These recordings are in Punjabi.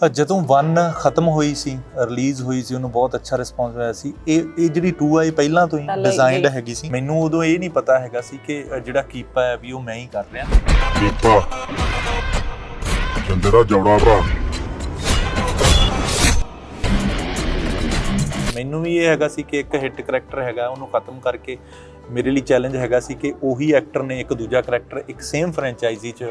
ਜਦੋਂ 1 ਖਤਮ ਹੋਈ ਸੀ ਰਿਲੀਜ਼ ਹੋਈ ਸੀ ਉਹਨੂੰ ਬਹੁਤ ਅੱਛਾ ਰਿਸਪੌਂਸ ਹੋਇਆ ਸੀ। ਇਹ ਇਹ ਜਿਹੜੀ 2 ਆਈ ਪਹਿਲਾਂ ਤੋਂ ਹੀ ਡਿਜ਼ਾਈਨਡ। ਹੈਗੀ ਸੀ। ਮੈਨੂੰ ਉਦੋਂ ਇਹ ਨਹੀਂ ਪਤਾ ਹੈਗਾ ਸੀ ਕਿ ਜਿਹੜਾ ਕੀਪਾ ਹੈ ਵੀ ਉਹ ਮੈਂ ਹੀ ਕਰ ਰਿਹਾ। ਦੀਪਾ ਚੰਦਰਾ ਜੌੜਾ ਭਰਾ। ਮੈਨੂੰ ਵੀ ਇਹ ਹੈਗਾ ਸੀ ਕਿ ਇੱਕ ਹਿੱਟ ਕਰੈਕਟਰ ਹੈਗਾ ਉਹਨੂੰ ਖਤਮ ਕਰਕੇ ਮੇਰੇ ਲਈ ਚੈਲੰਜ ਹੈਗਾ ਸੀ ਕਿ ਉਹੀ ਐਕਟਰ ਨੇ ਇੱਕ ਦੂਜਾ ਕਰੈਕਟਰ ਇੱਕ ਸੇਮ ਫਰੈਂਚਾਈਜ਼ੀ 'ਚ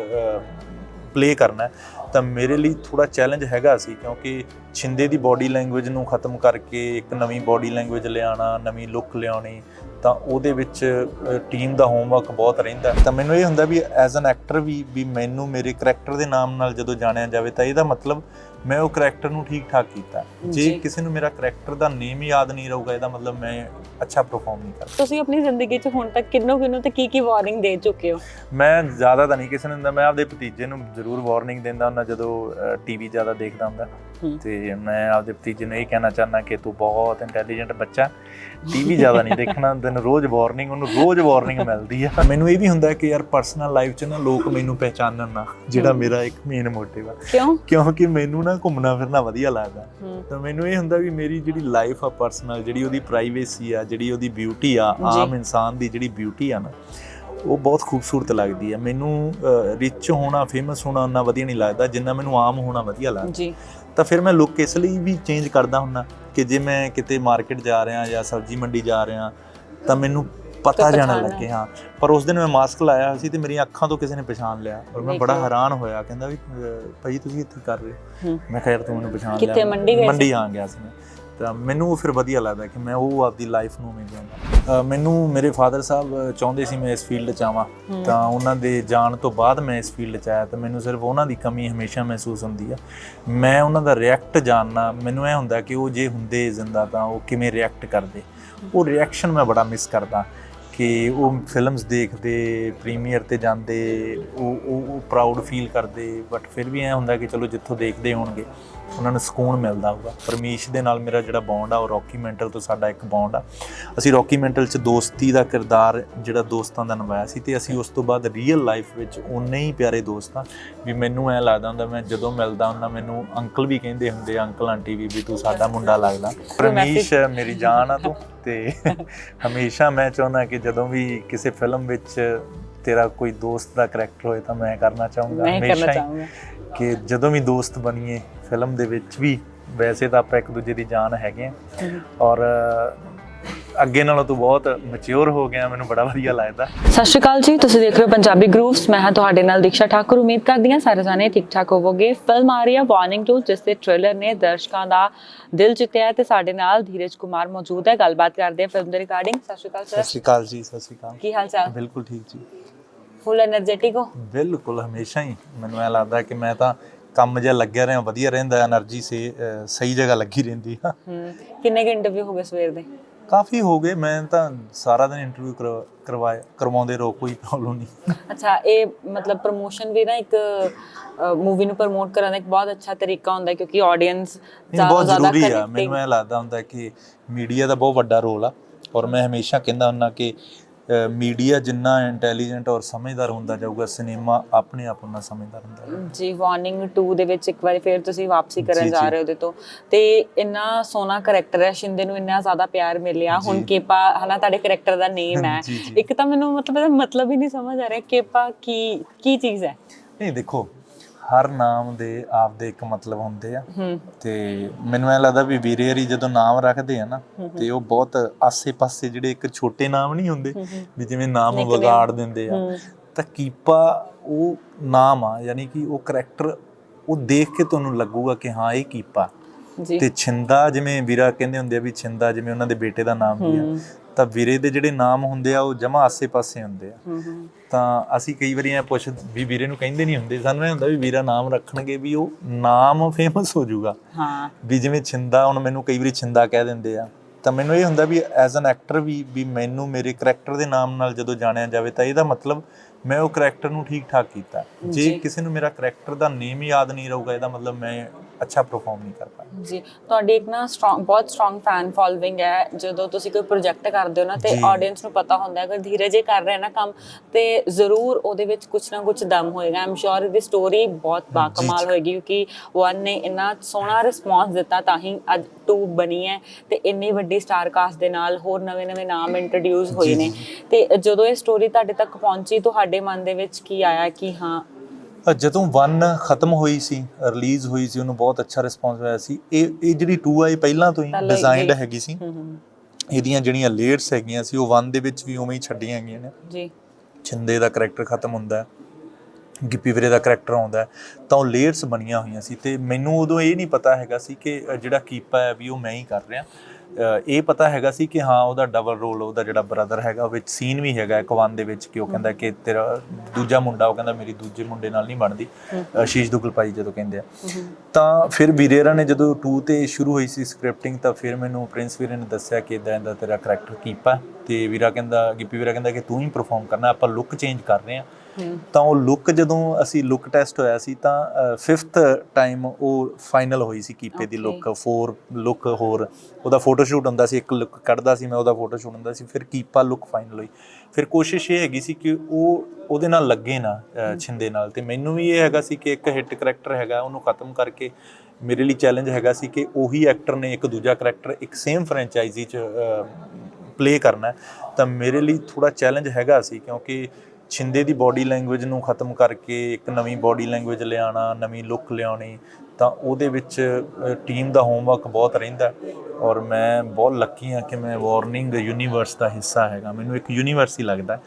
ਪਲੇ ਕਰਨਾ ਹੈ। ਤਾਂ ਮੇਰੇ ਲਈ ਥੋੜਾ ਚੈਲੰਜ ਹੈਗਾ ਸੀ ਕਿਉਂਕਿ ਛਿੰਦੇ ਦੀ ਬਾਡੀ ਲੈਂਗੁਏਜ ਨੂੰ ਖਤਮ ਕਰਕੇ ਇੱਕ ਨਵੀਂ ਬਾਡੀ ਲੈਂਗੁਏਜ ਲਿਆਉਣਾ ਨਵੀਂ ਲੁੱਕ ਲਿਆਉਣੀ ਤਾਂ ਉਹਦੇ ਵਿੱਚ ਟੀਮ ਦਾ ਹੋਮਵਰਕ ਬਹੁਤ ਰਹਿੰਦਾ ਹੈ। ਤਾਂ ਮੈਨੂੰ ਇਹ ਹੁੰਦਾ ਵੀ ਐਜ਼ ਐਨ ਐਕਟਰ ਵੀ ਵੀ ਮੈਨੂੰ ਮੇਰੇ ਕਰੈਕਟਰ ਦੇ ਨਾਮ ਨਾਲ ਜਦੋਂ ਜਾਣਿਆ ਜਾਵੇ ਤਾਂ ਇਹਦਾ ਮਤਲਬ ਮੈਂ ਉਹ ਕਰੈਕਟਰ ਨੂੰ ਠੀਕ ਠਾਕ ਕੀਤਾ ਜੇ। ਕਿਸੇ ਨੂੰ ਮੇਰਾ ਕਰੈਕਟਰ ਦਾ ਨੇਮ ਯਾਦ ਨਹੀਂ ਰਹੂਗਾ ਇਹਦਾ ਮਤਲਬ ਮੈਂ ਅੱਛਾ ਪਰਫਾਰਮ ਨਹੀਂ ਕਰ ਤੁਸੀਂ ਆਪਣੀ ਜ਼ਿੰਦਗੀ 'ਚ ਹੁਣ ਤੱਕ ਕਿੰਨੋ ਕਿੰਨੋ ਤੇ ਕੀ ਕੀ ਵਾਰਨਿੰਗ ਦੇ ਚੁੱਕੇ ਹੋ ਮੈਂ ਜ਼ਿਆਦਾ ਤਾਂ ਨਹੀਂ ਕਿਸੇ ਨੂੰ ਦਿੰਦਾ ਮੈਂ ਆਪਦੇ ਭਤੀਜੇ ਨੂੰ ਜ਼ਰੂਰ ਵਾਰਨਿੰਗ ਦਿੰਦਾ ਹੁੰਦਾ ਜਦੋਂ ਟੀਵੀ ਜ਼ਿਆਦਾ ਦੇਖਦਾ ਹੁੰਦਾ ਹੂੰ। ਤੇ ਮੈਂ ਆਪਦੇ ਭਤੀਜੇ ਨੂੰ ਇਹ ਕਹਿਣਾ ਚਾਹੁੰਦਾ ਕਿ ਤੂੰ ਬਹੁਤ ਇੰਟੈਲੀਜੈਂਟ ਬੱਚਾ ਟੀਵੀ ਜ਼ਿਆਦਾ ਨਹੀਂ ਦੇਖਣਾ ਤੈਨੂੰ ਰੋਜ਼ ਵਾਰਨਿੰਗ ਉਹਨੂੰ ਰੋਜ਼ ਵਾਰਨਿੰਗ ਮਿਲਦੀ ਆ। ਮੈਨੂੰ ਇਹ ਵੀ ਹੁੰਦਾ ਕਿ ਯਾਰ ਪਰਸਨਲ ਲਾਈਫ 'ਚ ਨਾ ਲੋਕ ਮੈਨੂੰ ਪਹਿਚਾਨਣ ਨਾ ਜਿਹੜਾ। ਮੇਰਾ ਇੱਕ ਮੇਨ ਮੋਟਿਵ ਆ। ਕਿਉਂ? ਕਿਉਂਕਿ ਮੈਨੂੰ ਨਾ ਘੁੰਮਣਾ ਫਿਰਨਾ ਵਧੀਆ ਲੱਗਦਾ। ਤਾਂ ਮੈਨੂੰ ਇਹ ਹੁੰਦਾ ਵੀ ਮੇਰੀ ਜਿਹੜੀ ਲਾਈਫ ਆ ਪਰਸਨਲ ਜਿਹੜੀ ਉਹਦੀ ਪ੍ਰਾਈਵੇਸੀ ਆ ਜਿਹੜੀ ਉਹਦੀ ਬਿਊਟੀ ਆ। ਆਮ ਇਨਸਾਨ ਦੀ ਜਿਹੜੀ ਬਿਊਟੀ ਆ ਨਾ ਉਹ ਬਹੁਤ ਖੂਬਸੂਰਤ ਲੱਗਦੀ ਆ ਮੈਨੂੰ ਰਿਚ ਹੋਣਾ ਫੇਮਸ ਹੋਣਾ ਉਹਨਾਂ ਵਧੀਆ ਨਹੀਂ ਲੱਗਦਾ। ਜਿੰਨਾ ਮੈਨੂੰ ਆਮ ਹੋਣਾ ਵਧੀਆ ਲੱਗਦਾ। ਜੀ। ਤਾਂ ਫਿਰ ਮੈਂ ਲੁੱਕ ਇਸ ਲਈ ਵੀ ਚੇਂਜ ਕਰਦਾ ਹੁੰਦਾ ਕਿ ਜੇ ਮੈਂ ਕਿਤੇ ਮਾਰਕੀਟ ਜਾ ਰਿਹਾ ਜਾਂ ਸਬਜ਼ੀ ਮੰਡੀ ਜਾ ਰਿਹਾ ਤਾਂ ਮੈਨੂੰ ਪਤਾ ਜਾਣ ਲੱਗੇ ਹਾਂ। ਪਰ ਉਸ ਦਿਨ ਮੈਂ ਮਾਸਕ ਲਾਇਆ ਸੀ ਤੇ ਮੇਰੀਆਂ ਅੱਖਾਂ ਤੋਂ ਕਿਸੇ ਨੇ ਪਛਾਣ ਲਿਆ ਔਰ ਮੈਂ ਬੜਾ। ਹੈਰਾਨ ਹੋਇਆ। ਕਹਿੰਦਾ ਵੀ ਭਾਈ ਤੁਸੀਂ ਇੱਥੇ ਕਰ ਰਹੇ ਹੋ?" ਹੂੰ। ਮੈਂ ਕਿਹਾ ਯਾਰ ਤੂੰ ਮੈਨੂੰ ਪਛਾਣ ਕਿੱਥੇ, ਲਿਆ ਮੰਡੀ ਗਏ? ਮੰਡੀ ਆ ਗਿਆ ਸੀ ਮੈਂ। ਤਾਂ ਮੈਨੂੰ ਉਹ ਫਿਰ ਵਧੀਆ ਲੱਗਦਾ ਕਿ ਮੈਂ ਉਹ ਆਪਦੀ ਲਾਈਫ ਨੂੰ ਮੈਂ ਜਿਉਂਦਾ। ਮੈਨੂੰ ਮੇਰੇ ਫਾਦਰ ਸਾਹਿਬ ਚਾਹੁੰਦੇ ਸੀ ਮੈਂ ਇਸ ਫੀਲਡ 'ਚ ਆਵਾਂ। ਤਾਂ ਉਹਨਾਂ ਦੇ ਜਾਣ ਤੋਂ ਬਾਅਦ ਮੈਂ ਇਸ ਫੀਲਡ 'ਚ ਆਇਆ ਤਾਂ ਮੈਨੂੰ ਸਿਰਫ ਉਹਨਾਂ ਦੀ ਕਮੀ ਹਮੇਸ਼ਾ ਮਹਿਸੂਸ ਹੁੰਦੀ ਆ। ਮੈਂ ਉਹਨਾਂ ਦਾ ਰਿਐਕਟ ਜਾਣਨਾ ਮੈਨੂੰ ਇਹ ਹੁੰਦਾ ਕਿ ਉਹ ਜੇ ਹੁੰਦੇ ਜ਼ਿੰਦਾ ਤਾਂ ਉਹ ਕਿਵੇਂ ਰਿਐਕਟ ਕਰਦੇ। ਉਹ ਰਿਐਕਸ਼ਨ ਮੈਂ ਬੜਾ ਮਿਸ ਕਰਦਾ ਕਿ ਉਹ ਫਿਲਮਸ ਦੇਖਦੇ ਪ੍ਰੀਮੀਅਰ ਤੇ ਜਾਂਦੇ ਉਹ ਉਹ ਉਹ ਪ੍ਰਾਊਡ ਫੀਲ ਕਰਦੇ। ਬਟ ਫਿਰ ਵੀ ਐ ਹੁੰਦਾ ਕਿ ਚਲੋ ਜਿੱਥੋਂ ਦੇਖਦੇ ਹੋਣਗੇ। ਉਹਨਾਂ ਨੂੰ ਸਕੂਨ ਮਿਲਦਾ ਹੋਊਗਾ। ਪਰਮੇਸ਼ ਦੇ ਨਾਲ ਮੇਰਾ ਜਿਹੜਾ ਬੌਂਡ ਆ ਉਹ ਰੌਕੀ ਮੈਂਟਲ ਤੋਂ ਸਾਡਾ ਇੱਕ ਬੌਂਡ ਆ। ਅਸੀਂ ਰੌਕੀ ਮੈਂਟਲ 'ਚ ਦੋਸਤੀ ਦਾ ਕਿਰਦਾਰ ਜਿਹੜਾ ਦੋਸਤਾਂ ਦਾ ਨਿਭਾਇਆ ਸੀ ਤੇ ਅਸੀਂ ਉਸ ਤੋਂ ਬਾਅਦ ਰੀਅਲ ਲਾਈਫ ਵਿੱਚ ਉਨੇ ਹੀ ਪਿਆਰੇ ਦੋਸਤ ਵੀ ਮੈਨੂੰ ਐ ਲੱਗਦਾ ਹੁੰਦਾ ਮੈਂ ਜਦੋਂ ਮਿਲਦਾ ਹੁੰਦਾ ਮੈਨੂੰ ਅੰਕਲ ਵੀ ਕਹਿੰਦੇ ਹੁੰਦੇ ਅੰਕਲ ਆਂਟੀ ਵੀ ਵੀ ਤੂੰ ਸਾਡਾ ਮੁੰਡਾ ਲੱਗਦਾ। ਪਰਮੇਸ਼ ਮੇਰੀ ਜਾਨ ਆ ਤੂੰ ਤੇ ਹਮੇਸ਼ਾ ਮੈਂ ਚਾਹੁੰਦਾ ਕਿ ਜਦੋਂ ਵੀ ਕਿਸੇ ਫਿਲਮ ਵਿੱਚ ਤੇਰਾ ਕੋਈ ਦੋਸਤ ਦਾ ਕਰੈਕਟਰ ਹੋਏ ਤਾਂ ਮੈਂ ਕਰਨਾ ਚਾਹੂੰਗਾ। ਹਮੇਸ਼ਾ ਕਿ ਜਦੋਂ ਵੀ ਦੋਸਤ ਬਣੀਏ ਫਿਲਮ ਦੇ ਵਿੱਚ ਵੀ ਵੈਸੇ ਤਾਂ ਆਪਾਂ ਇੱਕ ਦੂਜੇ ਦੀ ਜਾਨ ਹੈਗੇ ਆ। ਔਰ ਅੱਗੇ ਨਾਲੋਂ ਤੂੰ ਬਹੁਤ ਮੈਚਿਓਰ ਹੋ ਗਿਆ ਮੈਨੂੰ ਬੜਾ ਵਧੀਆ ਲੱਗਦਾ। ਸਤਿ ਸ਼੍ਰੀ ਅਕਾਲ ਜੀ ਤੁਸੀਂ ਦੇਖ ਰਹੇ ਹੋ ਪੰਜਾਬੀ ਗਰੂਵਸ ਮੈਂ ਹਾਂ ਤੁਹਾਡੇ ਨਾਲ ਦੀਕਸ਼ਾ ਠਾਕੁਰ। ਉਮੀਦ ਕਰਦੀ ਹਾਂ ਸਾਰੇ ਜਾਣੇ ਠੀਕ ਠਾਕ ਹੋਵੋਗੇ। ਫਿਲਮ ਆ ਰਹੀ ਹੈ ਵਾਰਨਿੰਗ ਟੂ ਜਿਸ ਦੇ ਟ੍ਰੇਲਰ ਨੇ ਦਰਸ਼ਕਾਂ ਦਾ ਦਿਲ ਜਿੱਤਿਆ ਤੇ ਸਾਡੇ ਨਾਲ ਧੀਰਜ ਕੁਮਾਰ ਮੌਜੂਦ ਹੈ। ਗੱਲਬਾਤ ਕਰਦੇ ਹਾਂ ਫਿਲਮ ਦੇ ਰਿਗਾਰਡਿੰਗ ਸਤਿ ਸ਼੍ਰੀ ਅਕਾਲ ਸਰ ਸਤਿ ਸ਼੍ਰੀ ਅਕਾਲ ਜੀ ਸਤਿ ਸ਼੍ਰੀ ਅਕਾਲ। ਕੀ ਹਾਲ ਚਾਲ? ਬਿਲਕੁਲ ਠੀਕ ਜੀ। ਫੁੱਲ એનર્ਜੈਟਿਕ ਹੋ? ਬਿਲਕੁਲ ਹਮੇਸ਼ਾ ਹੀ। ਮੈਨੂੰ ਲੱਗਦਾ ਕਿ ਮੈਂ ਤਾਂ ਕੰਮ ਜਿਹਾ ਲੱਗਿਆ ਰਿਹਾ ਵਧੀਆ ਰਹਿੰਦਾ એનર્ਜੀ ਸੇ ਸਹੀ ਜਗ੍ਹਾ ਲੱਗੀ ਰਹਿੰਦੀ ਆ। ਹੂੰ ਕਿੰਨੇ ਕਿ ਇੰਟਰਵਿਊ ਹੋ ਗਏ ਸਵੇਰ ਦੇ? ਕਾਫੀ ਹੋ ਗਏ ਮੈਂ ਤਾਂ ਸਾਰਾ ਦਿਨ ਇੰਟਰਵਿਊ ਕਰਵਾਇਆ ਕਰਵਾਉਂਦੇ ਰਹੋ ਕੋਈ ਪ੍ਰੋਬਲਮ ਨਹੀਂ। ਅੱਛਾ ਇਹ ਮਤਲਬ ਪ੍ਰੋਮੋਸ਼ਨ ਵੀ ਨਾ ਇੱਕ ਮੂਵੀ ਨੂੰ ਪ੍ਰਮੋਟ ਕਰਨ ਦਾ ਇੱਕ ਬਹੁਤ ਅੱਛਾ ਤਰੀਕਾ ਹੁੰਦਾ ਕਿਉਂਕਿ ਆਡੀਅנס ਜ਼ਿਆਦਾ ਜ਼ਿਆਦਾ ਜ਼ਰੂਰੀ ਆ। ਮੈਨੂੰ ਇਹ ਲੱਗਦਾ ਹੁੰਦਾ ਕਿ ਮੀਡੀਆ ਦਾ ਬਹੁਤ ਵੱਡਾ ਰੋਲ ਆ। ਔਰ ਮੈਂ ਹਮੇਸ਼ਾ ਕਹਿੰਦਾ ਹੁੰਦਾ ਕਿ ਮੀਡੀਆ ਜਿੰਨਾ ਇੰਟੈਲੀਜੈਂਟ ਔਰ ਸਮਝਦਾਰ ਹੁੰਦਾ ਜਾਊਗਾ ਸਿਨੇਮਾ ਆਪਣੇ ਆਪ ਉਹਨਾਂ ਸਮਝਦਾਰ ਹੁੰਦਾ ਜਾਊਗਾ ਜੀ ਵਾਰਨਿੰਗ 2 ਦੇ ਵਿੱਚ ਇੱਕ ਵਾਰੀ ਫੇਰ ਤੁਸੀਂ ਵਾਪਸੀ ਕਰਨ ਜੀ। ਰਹੇ ਹੋ ਉਹਦੇ ਤੋਂ ਤੇ ਇੰਨਾ ਸੋਹਣਾ ਕਰੈਕਟਰ ਹੈ ਸ਼ਿੰਦੇ ਨੂੰ ਇੰਨਾ ਜ਼ਿਆਦਾ ਪਿਆਰ ਮਿਲਿਆ ਹੁਣ। ਕੇਪਾ ਹਨਾ ਤੁਹਾਡੇ ਕਰੈਕਟਰ ਦਾ ਨੇਮ ਹੈ। ਇੱਕ ਤਾਂ ਮੈਨੂੰ ਮਤਲਬ ਮਤਲਬ ਹੀ ਨਹੀਂ ਸਮਝ ਆ ਰਿਹਾ ਕੇਪਾ ਕੀ ਕੀ ਚੀਜ਼ ਹੈ ਨਹੀਂ ਦੇਖੋ ਹਰ ਨਾਮ ਦੇ ਆਪਦੇ ਇੱਕ ਮਤਲਬ ਹੁੰਦੇ ਆ। ਤੇ ਮੈਨੂੰ ਐ ਲੱਗਦਾ ਵੀ ਵੀਰੇ ਹਰੀ ਜਦੋਂ ਨਾਮ ਰੱਖਦੇ ਆ ਨਾ ਤੇ ਉਹ ਬਹੁਤ ਆਸੇ-ਪਾਸੇ ਜਿਹੜੇ ਇੱਕ ਛੋਟੇ ਨਾਮ ਨਹੀਂ ਹੁੰਦੇ ਵੀ ਜਿਵੇਂ ਨਾਮ। ਵਿਗਾੜ ਦਿੰਦੇ ਆ। ਤਾਂ ਕੀਪਾ ਉਹ ਨਾਮ ਆ ਯਾਨੀ ਕਿ ਉਹ ਕਰੈਕਟਰ ਉਹ ਦੇਖ ਕੇ ਤੁਹਾਨੂੰ ਲੱਗੂਗਾ ਕਿ ਹਾਂ ਇਹ ਕੀਪਾ। ਤੇ ਛਿੰਦਾ ਜਿਵੇਂ ਵੀਰਾ ਕਹਿੰਦੇ ਹੁੰਦੇ ਆ ਵੀ ਛਿੰਦਾ ਜਿਵੇਂ ਉਹਨਾਂ ਦੇ ਬੇਟੇ ਦਾ ਨਾਮ ਵੀ ਆ। ਤਾਂ ਵੀਰੇ ਦੇ ਜਿਹੜੇ ਨਾਮ ਹੁੰਦੇ ਆ ਉਹ ਜਮਾ ਆਸੇ-ਪਾਸੇ ਹੁੰਦੇ ਆ। ਤਾਂ ਅਸੀਂ ਕਈ ਵਾਰੀ ਐ ਪੁੱਛ ਵੀ ਵੀਰੇ ਨੂੰ ਕਹਿੰਦੇ ਨਹੀਂ ਹੁੰਦੇ ਸਾਨੂੰ ਇਹ ਹੁੰਦਾ ਵੀ ਵੀਰਾ ਨਾਮ ਰੱਖਣਗੇ ਵੀ ਉਹ ਨਾਮ ਫੇਮਸ ਹੋ ਜਾਊਗਾ। ਹਾਂ। ਵੀ ਜਿਵੇਂ ਛਿੰਦਾ ਹੁਣ ਮੈਨੂੰ ਕਈ ਵਾਰੀ ਛਿੰਦਾ ਕਹਿ ਦਿੰਦੇ ਆ। ਤਾਂ ਮੈਨੂੰ ਇਹ ਹੁੰਦਾ ਵੀ ਐਜ਼ ਐਨ ਐਕਟਰ ਵੀ ਵੀ ਮੈਨੂੰ ਮੇਰੇ ਕਰੈਕਟਰ ਦੇ ਨਾਮ ਨਾਲ ਜਦੋਂ ਜਾਣਿਆ ਜਾਵੇ ਤਾਂ ਇਹਦਾ ਮਤਲਬ ਮੈਂ ਉਹ ਕਰੈਕਟਰ ਨੂੰ ਠੀਕ ਠਾਕ ਕੀਤਾ। ਜੇ ਜੀ। ਕਿਸੇ ਨੂੰ ਮੇਰਾ ਕਰੈਕਟਰ ਦਾ ਨੇਮ ਯਾਦ ਨਹੀਂ ਰਹੂਗਾ ਇਹਦਾ ਮਤਲਬ ਮੈਂ ਅੱਛਾ ਪਰਫਾਰਮ ਨਹੀਂ ਕਰ ਪਾਏ ਜੀ ਤੁਹਾਡੀ ਇੱਕ ਨਾ ਸਟਰੋਂਗ ਬਹੁਤ ਸਟਰੋਂਗ ਫੈਨ ਫਾਲੋਇੰਗ ਹੈ ਜਦੋਂ ਤੁਸੀਂ ਕੋਈ ਪ੍ਰੋਜੈਕਟ ਕਰਦੇ ਹੋ ਨਾ ਤੇ ਜੀ। ਆਡੀਅנס ਨੂੰ ਪਤਾ ਹੁੰਦਾ ਹੈ ਅਗਰ ਧੀਰਜ ਇਹ ਕਰ ਰਿਹਾ ਨਾ ਕੰਮ ਤੇ ਜ਼ਰੂਰ ਉਹਦੇ ਵਿੱਚ ਕੁਝ ਨਾ ਕੁਝ ਦਮ ਹੋਏਗਾ ਆਮ ਸ਼ੋਰ ਇਹਦੀ ਸਟੋਰੀ ਬਹੁਤ ਬਾਕਮਾਲ ਜੀ। ਹੋਏਗੀ ਕਿਉਂਕਿ ਵਨ ਨੇ ਇੰਨਾ ਸੋਹਣਾ ਰਿਸਪੌਂਸ ਦਿੱਤਾ ਤਾਂ ਹੀ ਅੱਜ 2 ਬਣੀ ਹੈ ਤੇ ਇੰਨੀ ਵੱਡੀ ਸਟਾਰ ਕਾਸਟ ਦੇ ਨਾਲ ਹੋਰ ਨਵੇਂ-ਨਵੇਂ ਨਾਮ ਇੰਟਰੋਡਿਊਸ ਹੋਏ ਜੀ, ਨੇ ਜੀ। ਤੇ ਜਦੋਂ ਇਹ ਸਟੋਰੀ ਤੁਹਾਡੇ ਤੱਕ ਪਹੁੰਚੀ ਤੁਹਾਡੇ ਮਨ ਦੇ ਵਿੱਚ ਕੀ ਆਇਆ ਕਿ ਹਾਂ ਜਦੋਂ 1 ਖਤਮ ਹੋਈ ਸੀ ਰਿਲੀਜ਼ ਹੋਈ ਸੀ ਉਹਨੂੰ ਬਹੁਤ ਅੱਛਾ ਰਿਸਪੌਂਸ ਹੋਇਆ ਸੀ। ਇਹ ਇਹ ਜਿਹੜੀ 2 ਆਈ ਪਹਿਲਾਂ ਤੋਂ ਹੀ ਡਿਜ਼ਾਈਨਡ। ਹੈਗੀ ਸੀ। ਇਹਦੀਆਂ ਜਿਹੜੀਆਂ ਲੇਅਰਸ ਹੈਗੀਆਂ ਸੀ ਉਹ 1 ਦੇ ਵਿੱਚ ਵੀ ਉਵੇਂ ਹੀ ਛੱਡੀਆਂ ਗਈਆਂ ਨੇ। ਜੀ। ਛਿੰਦੇ ਦਾ ਕੈਰੈਕਟਰ ਖਤਮ ਹੁੰਦਾ। ਹੈ ਗਿੱਪੀ ਵੀਰੇ ਦਾ ਕੈਰੈਕਟਰ ਆਉਂਦਾ ਤਾਂ ਉਹ ਲੇਅਰਸ ਬਣੀਆਂ ਹੋਈਆਂ ਸੀ ਤੇ ਮੈਨੂੰ ਉਦੋਂ ਇਹ ਨਹੀਂ ਪਤਾ ਹੈਗਾ ਸੀ ਕਿ ਜਿਹੜਾ ਕੀਪਾ ਹੈ ਵੀ ਉਹ ਮੈਂ ਹੀ ਕਰ ਰਿਹਾ। ਇਹ ਪਤਾ ਹੈਗਾ ਸੀ ਕਿ ਹਾਂ ਉਹਦਾ ਡਬਲ ਰੋਲ ਉਹਦਾ ਜਿਹੜਾ ਬ੍ਰਦਰ ਹੈਗਾ ਵਿੱਚ ਸੀਨ ਵੀ ਹੈਗਾ ਇੱਕ ਵਨ ਦੇ ਵਿੱਚ ਕਿ ਉਹ ਕਹਿੰਦਾ ਕਿ ਤੇਰਾ ਦੂਜਾ ਮੁੰਡਾ ਉਹ ਕਹਿੰਦਾ ਮੇਰੀ ਦੂਜੇ ਮੁੰਡੇ ਨਾਲ ਨਹੀਂ ਬਣਦੀ। ਅਸ਼ੀਸ਼ ਦੁਗਲ ਭਾਈ ਜਦੋਂ ਕਹਿੰਦੇ ਆ। ਤਾਂ ਫਿਰ ਵੀਰੇਰਾ ਨੇ ਜਦੋਂ 2 ਤੇ ਸ਼ੁਰੂ ਹੋਈ ਸੀ ਸਕ੍ਰਿਪਟਿੰਗ ਤਾਂ ਫਿਰ ਮੈਨੂੰ ਪ੍ਰਿੰਸ ਵੀਰੇ ਨੇ ਦੱਸਿਆ ਕਿ ਇਦਾਂ ਇਦਾਂ ਤੇਰਾ ਕਰੈਕਟਰ ਕੀਪਾ ਤੇ ਵੀਰਾ ਕਹਿੰਦਾ ਗਿੱਪੀ ਵੀਰਾ ਕਹਿੰਦਾ ਕਿ ਤੂੰ ਹੀ ਪਰਫਾਰਮ ਕਰਨਾ ਆਪਾਂ ਲੁੱਕ ਚੇਂਜ ਕਰ ਰਹੇ ਆ ਤਾਂ ਉਹ ਲੁੱਕ ਜਦੋਂ ਅਸੀਂ ਲੁੱਕ ਟੈਸਟ ਹੋਇਆ ਸੀ ਤਾਂ 5th ਟਾਈਮ ਉਹ ਫਾਈਨਲ ਹੋਈ ਸੀ ਕੀਪੇ ਦੀ. ਲੁੱਕ 4 ਲੁੱਕ ਹੋਰ ਉਹਦਾ ਫੋਟੋ ਸ਼ੂਟ ਹੁੰਦਾ ਸੀ ਇੱਕ ਲੁੱਕ ਕੱਢਦਾ ਸੀ ਮੈਂ ਉਹਦਾ ਫੋਟੋ ਸ਼ੂਟ ਹੁੰਦਾ ਸੀ ਫਿਰ ਕੀਪਾ ਲੁੱਕ ਫਾਈਨਲ ਹੋਈ ਫਿਰ ਕੋਸ਼ਿਸ਼ ਇਹ ਹੈਗੀ ਸੀ ਕਿ ਉਹ ਉਹਦੇ ਨਾਲ ਲੱਗੇ ਨਾ ਛਿੰਦੇ ਨਾਲ ਤੇ ਮੈਨੂੰ ਵੀ ਇਹ ਹੈਗਾ ਸੀ ਕਿ ਇੱਕ ਹਿੱਟ ਕਰੈਕਟਰ ਹੈਗਾ ਉਹਨੂੰ ਖਤਮ ਕਰਕੇ ਮੇਰੇ ਲਈ ਚੈਲੰਜ ਹੈਗਾ ਸੀ ਕਿ ਉਹੀ ਐਕਟਰ ਨੇ ਇੱਕ ਦੂਜਾ ਕਰੈਕਟਰ ਇੱਕ ਸੇਮ ਫਰੈਂਚਾਈਜ਼ੀ 'ਚ ਪਲੇ ਕਰਨਾ। ਤਾਂ ਮੇਰੇ ਲਈ ਥੋੜਾ ਚੈਲੰਜ ਹੈਗਾ ਸੀ ਕਿਉਂਕਿ ਛਿੰਦੇ ਦੀ ਬਾਡੀ ਲੈਂਗੁਏਜ ਨੂੰ ਖਤਮ ਕਰਕੇ ਇੱਕ ਨਵੀਂ ਬਾਡੀ ਲੈਂਗੁਏਜ ਲਿਆਉਣਾ ਨਵੀਂ ਲੁੱਕ ਲਿਆਉਣੀ ਤਾਂ ਉਹਦੇ ਵਿੱਚ ਟੀਮ ਦਾ ਹੋਮਵਰਕ ਬਹੁਤ ਰਹਿੰਦਾ। ਔਰ ਮੈਂ ਬਹੁਤ ਲੱਕੀ ਹਾਂ ਕਿ ਮੈਂ ਵਾਰਨਿੰਗ ਯੂਨੀਵਰਸ ਦਾ ਹਿੱਸਾ ਹੈਗਾ ਮੈਨੂੰ ਇੱਕ ਯੂਨੀਵਰਸ ਹੀ ਲੱਗਦਾ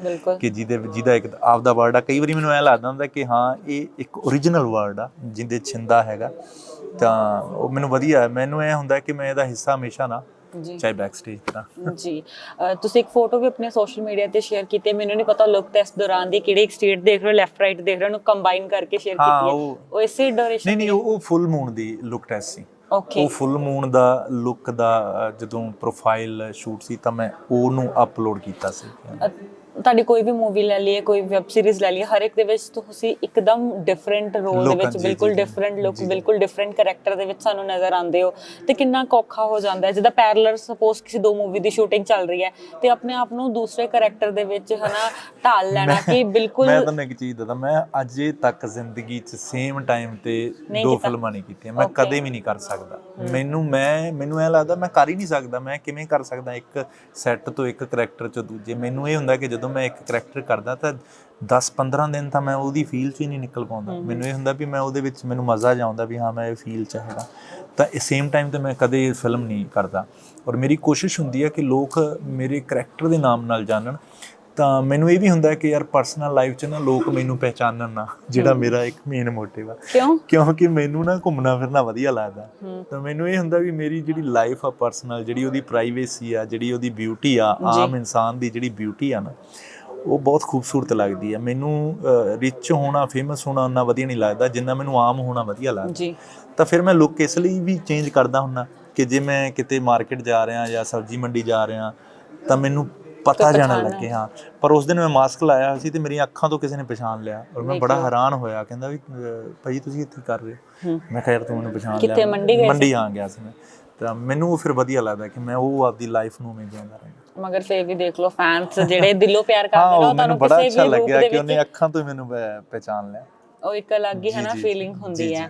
ਕਿ ਜਿਹਦੇ ਜਿਹਦਾ ਇੱਕ ਆਪਦਾ ਵਰਡ ਆ ਕਈ ਵਾਰੀ ਮੈਨੂੰ ਐ ਲੱਗਦਾ ਹੁੰਦਾ ਕਿ ਹਾਂ ਇਹ ਇੱਕ ਓਰੀਜਨਲ ਵਰਡ ਆ ਜਿਹਦੇ ਛਿੰਦਾ ਹੈਗਾ ਤਾਂ ਉਹ ਮੈਨੂੰ ਵਧੀਆ। ਮੈਨੂੰ ਐ ਹੁੰਦਾ ਕਿ ਮੈਂ ਇਹਦਾ ਹਿੱਸਾ ਹਮੇਸ਼ਾ ਨਾ ਜੀ। ਚਾਹੇ ਬੈਕ ਸਟੇਜ ਤਾਂ। ਜੀ। ਤੁਸੀਂ ਇੱਕ ਫੋਟੋ ਵੀ ਆਪਣੇ ਸੋਸ਼ਲ ਮੀਡੀਆ ਤੇ ਸ਼ੇਅਰ ਕੀਤੀ। ਮੈਨੂੰ ਨਹੀਂ ਪਤਾ ਲੁੱਕ ਟੈਸਟ ਦੌਰਾਨ ਦੀ ਕਿਹੜੀ ਸਟੇਟ ਦੇਖ ਰਹੇ ਹੋ ਲੈਫਟ ਰਾਈਟ ਦੇਖ ਰਹੇ ਹੋ ਉਹਨੂੰ ਕੰਬਾਈਨ ਕਰਕੇ ਸ਼ੇਅਰ ਕੀਤੀ ਹੈ। ਉਹ- ਉਹ ਇਸੇ ਡਿਊਰੇਸ਼ਨ ਨਹੀਂ ਨਹੀਂ ਉਹ ਉਹ ਫੁੱਲ ਮੂਨ ਦੀ ਲੁੱਕ ਟੈਸਟ ਸੀ। ਓਕੇ ਉਹ ਫੁੱਲ ਮੂਨ ਦਾ ਲੁੱਕ ਦਾ ਜਦੋਂ ਪ੍ਰੋਫਾਈਲ ਸ਼ੂਟ ਸੀ ਤਾਂ ਮੈਂ ਉਹਨੂੰ ਅਪਲੋਡ ਕੀਤਾ ਸੀ। ਤੁਹਾਡੀ ਕੋਈ ਵੀ ਮੂਵੀ ਲੈ ਲਈਏ ਕੋਈ ਵੈਬ ਸੀਰੀਜ਼ ਲੈ ਲਈਏ ਹਰ ਇੱਕ ਦੇ ਵਿੱਚ ਤੁਸੀਂ ਇੱਕਦਮ ਡਿਫਰੈਂਟ ਰੋਲ ਦੇ ਵਿੱਚ ਬਿਲਕੁਲ। Different look. ਬਿਲਕੁਲ ਡਿਫਰੈਂਟ ਕੈਰੈਕਟਰ ਦੇ ਵਿੱਚ ਸਾਨੂੰ ਨਜ਼ਰ ਆਉਂਦੇ ਹੋ ਤੇ ਕਿੰਨਾ ਕੁ ਔਖਾ ਹੋ ਜਾਂਦਾ ਹੈ ਜਿੱਦਾਂ ਪੈਰਲਲ ਸਪੋਜ਼ ਕਿਸੇ ਦੋ ਮੂਵੀ ਦੀ ਸ਼ੂਟਿੰਗ ਚੱਲ ਰਹੀ ਹੈ ਤੇ ਆਪਣੇ ਆਪ ਨੂੰ ਦੂਸਰੇ ਕੈਰੈਕਟਰ ਦੇ ਵਿੱਚ ਹਨਾ ਢਾਲ ਲੈਣਾ ਕਿ ਬਿਲਕੁਲ ਮੈਂ ਤੁਹਾਨੂੰ ਇੱਕ ਚੀਜ਼ ਦੱਸਦਾ ਮੈਂ ਅਜੇ ਤੱਕ ਜ਼ਿੰਦਗੀ 'ਚ ਸੇਮ ਟਾਈਮ ਤੇ ਦੋ। ਫਿਲਮਾਂ ਨਹੀਂ ਕੀਤੀਆਂ ਮੈਂ. ਕਦੇ ਵੀ ਨਹੀਂ ਕਰ ਸਕਦਾ ਮੈਨੂੰ ਮੈਂ ਮੈਨੂੰ ਐ ਲੱਗਦਾ ਮੈਂ ਕਰ ਹੀ ਨਹੀਂ ਸਕਦਾ ਮੈਂ ਕਿਵੇਂ ਕਰ ਸਕਦਾ ਇੱਕ ਸੈੱਟ ਤੋਂ ਇੱਕ ਕਰੈਕਟਰ ਤੋਂ ਦੂਜੇ ਮੈਨੂੰ ਇਹ ਹੁੰਦਾ ਕਿ ਜਦੋਂ ਮੈਂ ਇੱਕ ਕਰੈਕਟਰ ਕਰਦਾ ਤਾਂ 10-15 ਦਿਨ ਤਾਂ ਮੈਂ ਉਹਦੀ ਫੀਲ 'ਚ ਹੀ ਨਹੀਂ ਨਿਕਲ ਪਾਉਂਦਾ। ਮੈਨੂੰ ਇਹ ਹੁੰਦਾ ਵੀ ਮੈਂ ਉਹਦੇ ਵਿੱਚ ਮੈਨੂੰ ਮਜ਼ਾ ਜਾਉਂਦਾ ਵੀ ਹਾਂ ਮੈਂ ਇਹ ਫੀਲ 'ਚ ਹੈਗਾ। ਤਾਂ ਇਸ ਸੇਮ ਟਾਈਮ ਤੇ ਮੈਂ ਕਦੇ ਫਿਲਮ ਨਹੀਂ ਕਰਦਾ। ਔਰ ਮੇਰੀ ਕੋਸ਼ਿਸ਼ ਹੁੰਦੀ ਹੈ ਕਿ ਲੋਕ ਮੇਰੇ ਕਰੈਕਟਰ ਦੇ ਨਾਮ ਨਾਲ ਜਾਣਨ। ਤਾਂ ਮੈਨੂੰ ਇਹ ਵੀ ਹੁੰਦਾ ਕਿ ਯਾਰ ਪਰਸਨਲ ਲਾਈਫ 'ਚ ਨਾ ਲੋਕ ਮੈਨੂੰ ਪਹਿਚਾਨਣ ਨਾ ਜਿਹੜਾ ਮੇਰਾ ਇੱਕ ਮੇਨ ਮੋਟਿਵ ਆ। ਕਿਉਂ? ਕਿਉਂਕਿ ਮੈਨੂੰ ਨਾ ਘੁੰਮਣਾ ਫਿਰਨਾ ਵਧੀਆ ਲੱਗਦਾ। ਤਾਂ ਮੈਨੂੰ ਇਹ ਹੁੰਦਾ ਵੀ ਮੇਰੀ ਜਿਹੜੀ ਲਾਈਫ ਆ ਪਰਸਨਲ ਜਿਹੜੀ ਉਹਦੀ ਪ੍ਰਾਈਵੇਸੀ ਆ ਜਿਹੜੀ ਉਹਦੀ ਬਿਊਟੀ ਆ। ਆਮ ਇਨਸਾਨ ਦੀ ਜਿਹੜੀ ਬਿਊਟੀ ਆ ਨਾ ਉਹ ਬਹੁਤ ਖੂਬਸੂਰਤ ਲੱਗਦੀ ਆ। ਮੈਨੂੰ ਰਿਚ ਹੋਣਾ ਫੇਮਸ ਹੋਣਾ ਉਨਾ ਵਧੀਆ ਨਹੀਂ ਲੱਗਦਾ ਜਿੰਨਾ ਮੈਨੂੰ ਆਮ ਹੋਣਾ ਵਧੀਆ ਲੱਗਦਾ। ਜੀ। ਤਾਂ ਫਿਰ ਮੈਂ ਲੁੱਕ ਇਸ ਲਈ ਵੀ ਚੇਂਜ ਕਰਦਾ ਹੁੰਨਾ ਕਿ ਜੇ ਮੈਂ ਕਿਤੇ ਮਾਰਕੀਟ ਜਾ ਰਿਹਾ ਜਾਂ ਸਬਜ਼ੀ ਮੰਡੀ ਜਾ ਰਿਹਾ ਤਾਂ ਮੈਨੂੰ ਪਤਾ ਜਾਣ। ਲੱਗੇ ਹਾਂ ਪਰ ਉਸ ਦਿਨ ਮੈਂ ਮਾਸਕ ਲਾਇਆ ਸੀ ਤੇ ਮੇਰੀਆਂ ਅੱਖਾਂ ਤੋਂ ਕਿਸੇ ਨੇ ਪਛਾਣ ਲਿਆ ਔਰ ਮੈਂ ਬੜਾ। ਹੈਰਾਨ ਹੋਇਆ ਕਹਿੰਦਾ ਵੀ ਭਾਈ ਤੁਸੀਂ ਇੱਥੇ ਕਰ ਰਹੇ ਹੋ। ਮੈਂ ਕਿਹਾ ਯਾਰ ਤੂੰ ਮੈਨੂੰ ਪਛਾਣ ਲਿਆ ਕਿੱਥੇ, ਮੰਡੀ ਗਏ ਸੀ? ਮੰਡੀ ਆ ਗਿਆ ਸੀ ਮੈਂ ਤਾਂ ਮੈਨੂੰ ਉਹ ਫਿਰ ਵਧੀਆ ਲੱਗਦਾ ਕਿ ਮੈਂ ਉਹ ਆਪਦੀ ਲਾਈਫ ਨੂੰ ਮੈਂ ਜਿਉਂਦਾ ਰਹਾਂ ਮਗਰ ਫੇਰ ਵੀ ਦੇਖ ਲਓ ਫੈਨਸ ਜਿਹੜੇ ਦਿਲੋਂ ਪਿਆਰ ਕਰਦੇ ਨੇ ਉਹ ਤੁਹਾਨੂੰ ਕਿਸੇ ਵੀ ਰੂਪ ਲੱਗਿਆ ਦੇ ਕਿ ਉਹਨੇ ਵਿੱਚ ਅੱਖਾਂ ਤੋਂ ਮੈਨੂੰ ਪਹਿਚਾਣ ਲਿਆ ਉਹ ਇੱਕ ਅਲੱਗ ਹੀ ਹੈ ਨਾ ਜੀ, ਜੀ, ਫੀਲਿੰਗ ਹੁੰਦੀ ਹੈ